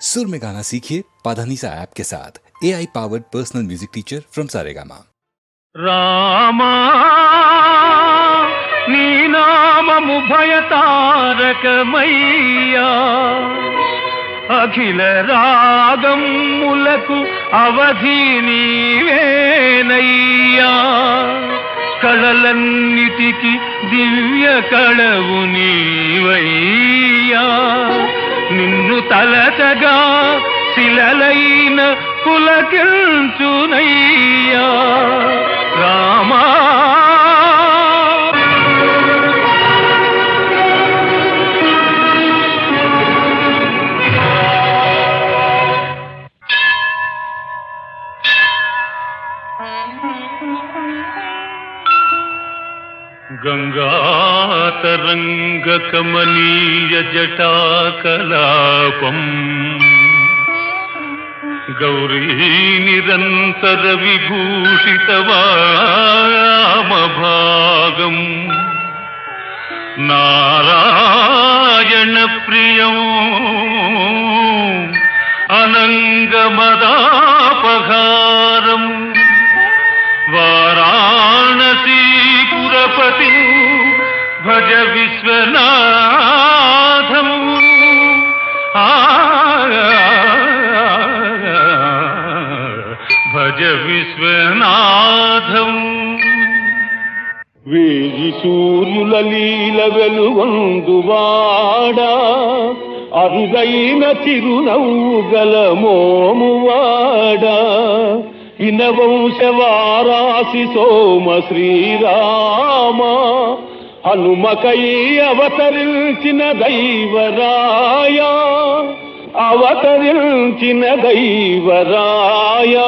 सुर में गाना सीखिए पाधानीसा ऐप के साथ A I powered personal music teacher from Saregama Rama నీ నామము భయతారకమయ్యా అఖిల రాగములకు అవధి నీవేనయ్యా కళలన్నిటికి దివ్య కళవు నీవయ్యా నిన్ను తలచగా శిలలైన పులకించునయ్యా. రామా గంగాతరంగకమనీయ జటాకలాపం గౌరీ నిరంతర విభూషిత వామభాగం భజ విశ్వనాథం భజ విశ్వనాథం వేయి సూర్యుల లీల వెలుగొందువాడా అరుదైన తిరునవ్వు గల మోమువాడా ఇనవంశవారాసి సోమ శ్రీరామా హనుమకై అవతరించిన దైవరాయా అవతరించిన దైవరాయా.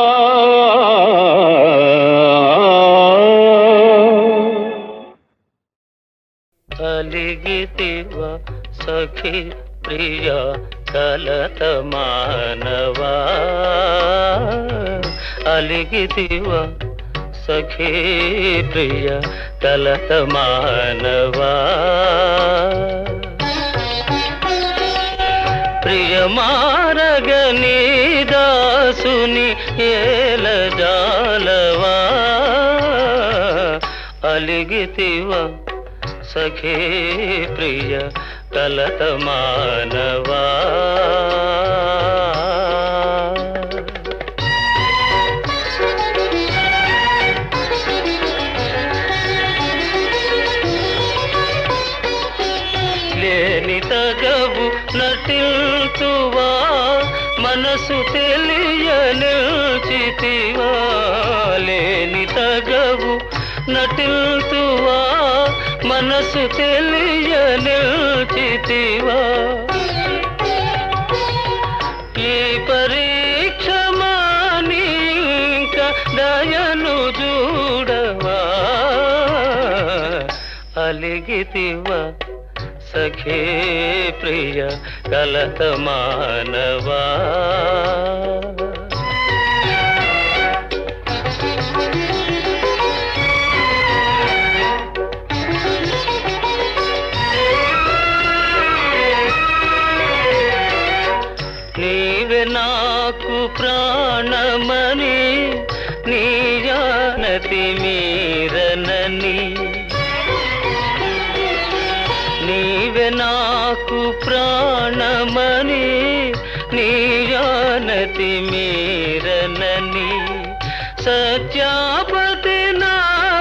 అలిగితివ సఖి ప్రియ చలత మానవా అలిగితివా సఖీ ప్రియ కలత మానవా ప్రియమారగని దాసుని ఏల జాలవా అలిగితివ సఖే ప్రియ కలత మానవా మనసు తెలియ నిల్చితివా తగవు నటిల్తువా మనసు తెలియ నిల్చితివా ఈ పరీక్ష మాని దయను చూడవా అలిగితివా. సఖే ప్రియ కలత మానవా జానతి సత్యాపతి నా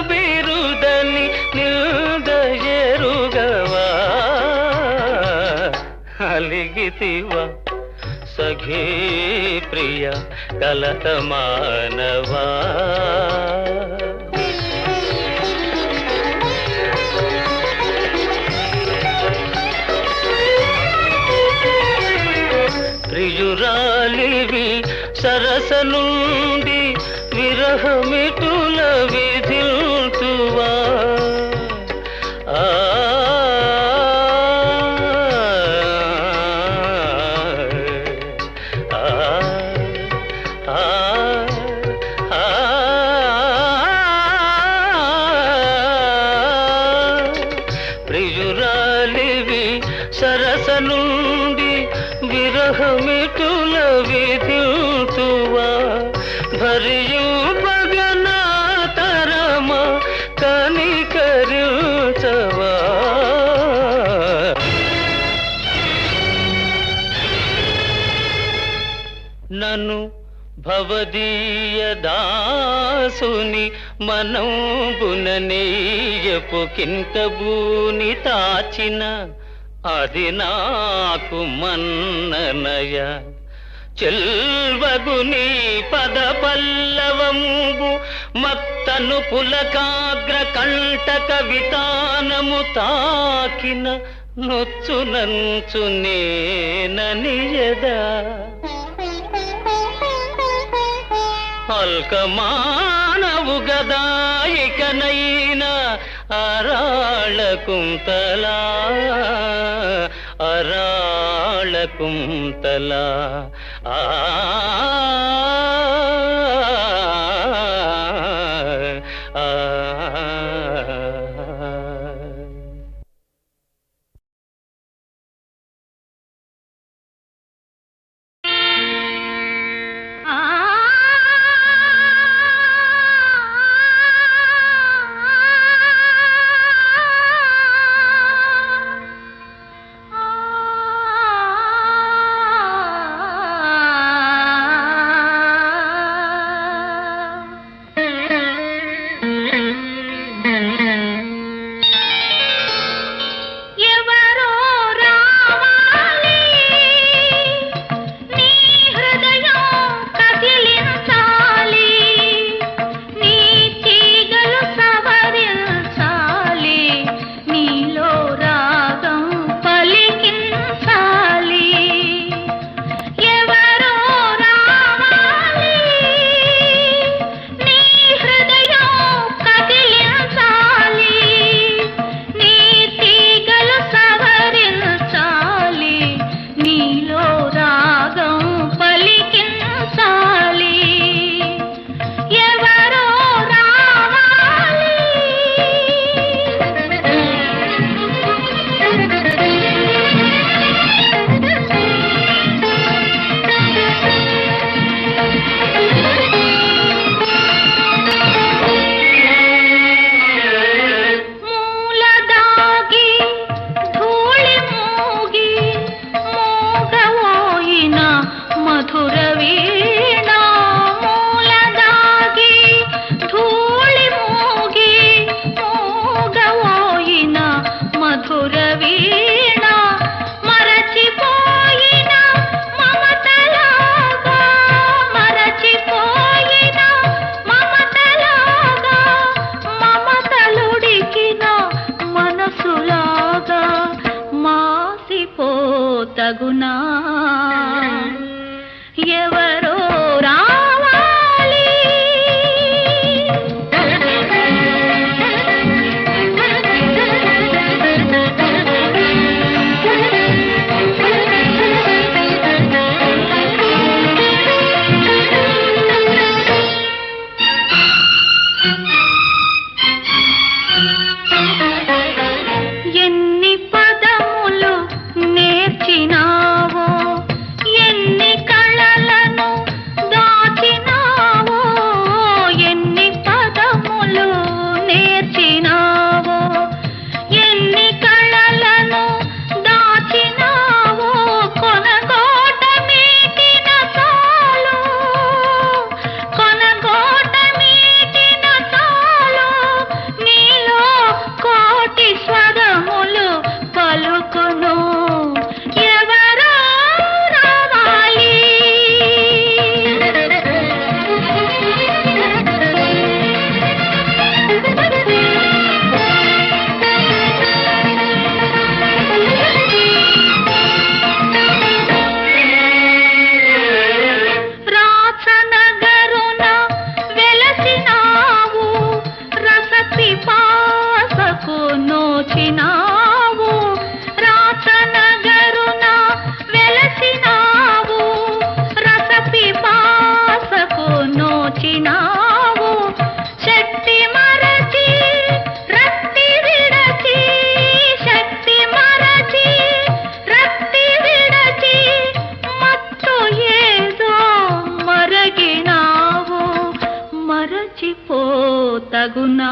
బిరుదని నిల్దయరుగవా అలిగితివా సఖీ ప్రియ కలత మానవా? సరస నుండి విరహమిటుల భవదీయ దాసుని మనంబుననేయపు కింకబూని తాచిన అది నాకు మన్ననయ. చెల్వగుని పద పల్లవంబు మత్తను పులకాగ్ర కంటక వితానము తాకిన నొచ్చునంచు నేననియదా అల్కమానవు గదాయికనైన అరాళ కుంతలా అరాళ కుంతలా. ఆ, తగునా?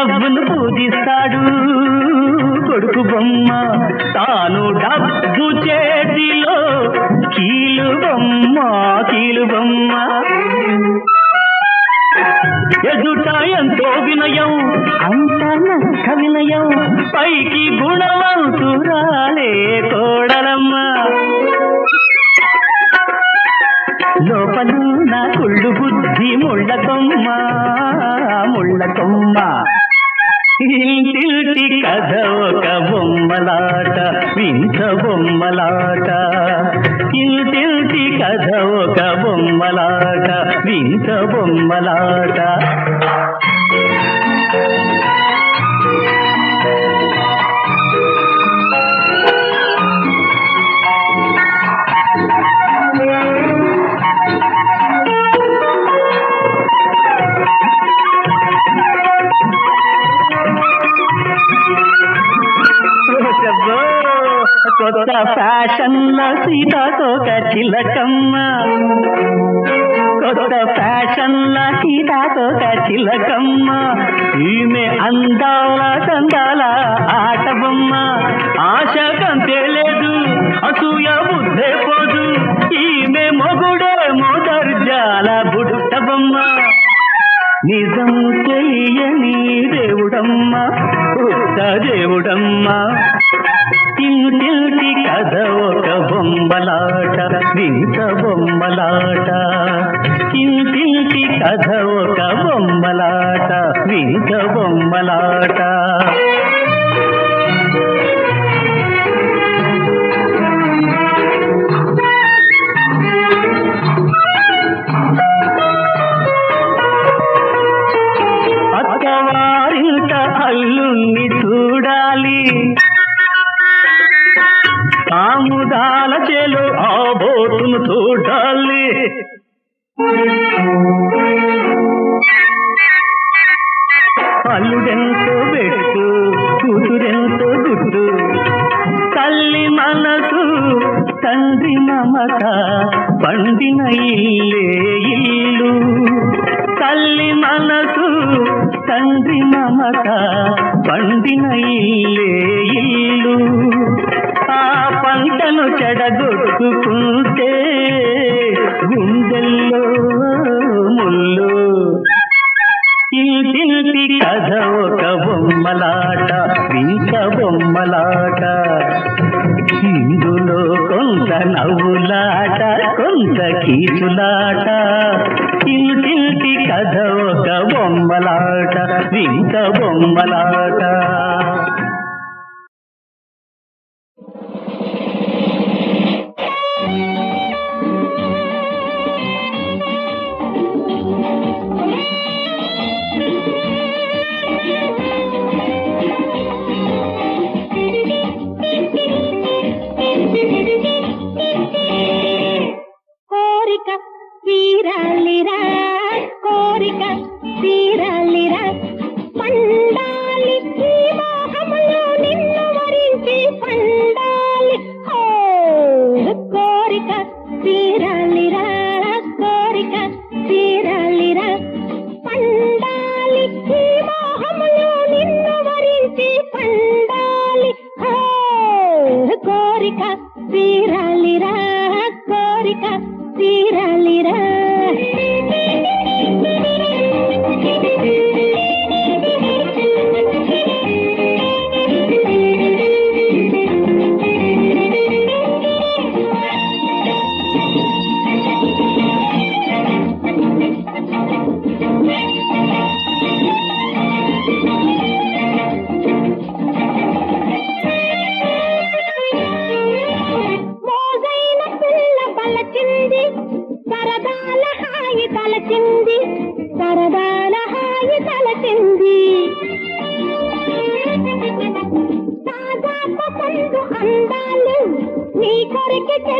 డబ్బును పూజిస్తాడు. కొడుకు బొమ్మ తాను డబ్బు చేతిలో. కీలు బొమ్మ కీలు బొమ్మ. ఎదుట ఎంతో వినయం అంత నష్ట వినయం. పైకి గుణవంతురాలే కోడలమ్మ. లోపల నా కుళ్ళు బుద్ధి ముళ్ళ కొమ్మ ముళ్ళ కొమ్మ. ఇంటింటి కథ ఒక బొమ్మలాట వింత బొమ్మలాట. ఇంటింటి కథ ఒక బొమ్మలాట వింత బొమ్మలాట. కొత్త ఫ్యాషన్ల సీతాకోక చిలకమ్మ కొత్త ఫ్యాషన్ల సీతాకోక చిలకమ్మ ఈమె అందాల చందాల ఆట బొమ్మ ఆశ కంతే లేదు అసూయ బుద్ధే పోదు. ఈమె మొగుడే మోదర్జాల బుడుట బొమ్మ నిజం తెలియని దేవుడమ్మ దేవుడమ్మ. ఇంటింటి కథ ఒక బొమ్మలాట వింత బొమ్మలాట. ఇంటింటి కథ ఒక బొమ్మలాట వింత బొమ్మలాట. పండిన ఇల్లే. ఇల్లు ఆ పంటను చెడగొట్టుకుంటే గుండెల్లో ముళ్ళు ఇంటింటి కథ ఒక బొమ్మలాట ఇంక బొమ్మలాట. ఇందులో కొంత నవ్వులాట కొంత కీచులాట. ఇంటింటి కథ ఒక బొమ్మలాట వింత బొమ్మలాట.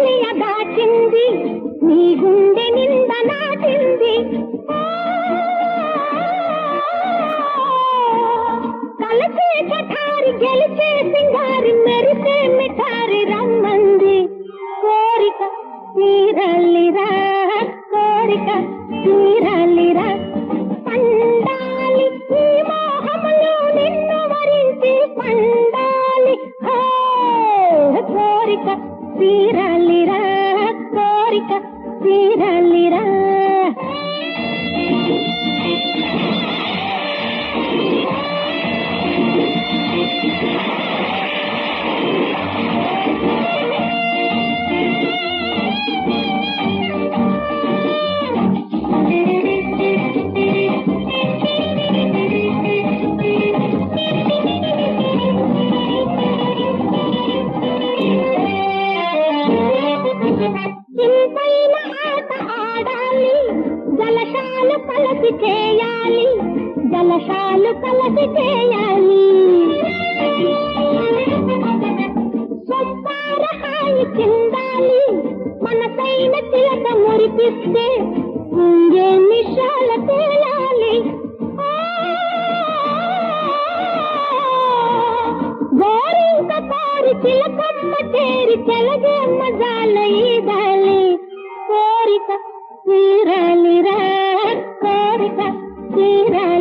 తెలియదాచింది నీ గుండె చిలక చిలక మురిపిస్తే గుంజే నిషాల తేలాలి. గోరింక కారు చిలకమ్మ తేరి చెలగమ్మ జాల ఈదాలి. కోరిక తీరాలిరా కోరిక తీరాలి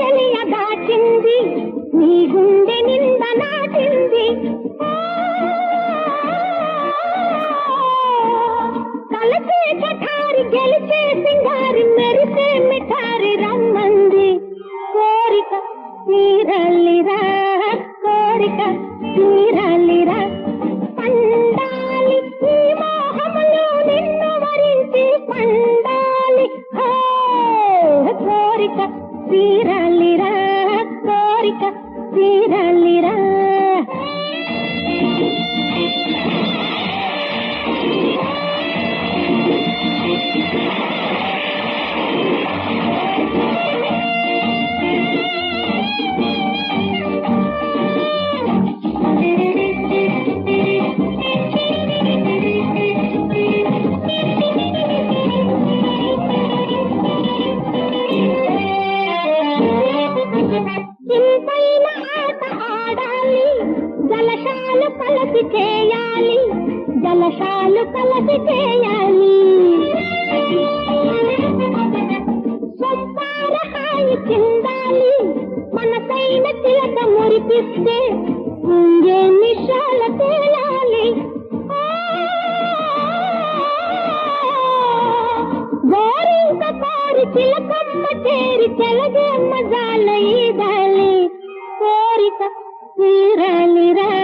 తెలియదాచింది నీ గుండె నింద నాచింది சீரழிர కలశాలు కలసి చేయాలి. సొంపార హాయి చెందాలి. మనసైన చిలక మురిపిస్తే ముంగే నిషాల తేలాలి. ఆ, గోరింక కోరి చిలకమ్మ చేరి చెలగే జాలయ్యాలి కోరిక తీరాలి రా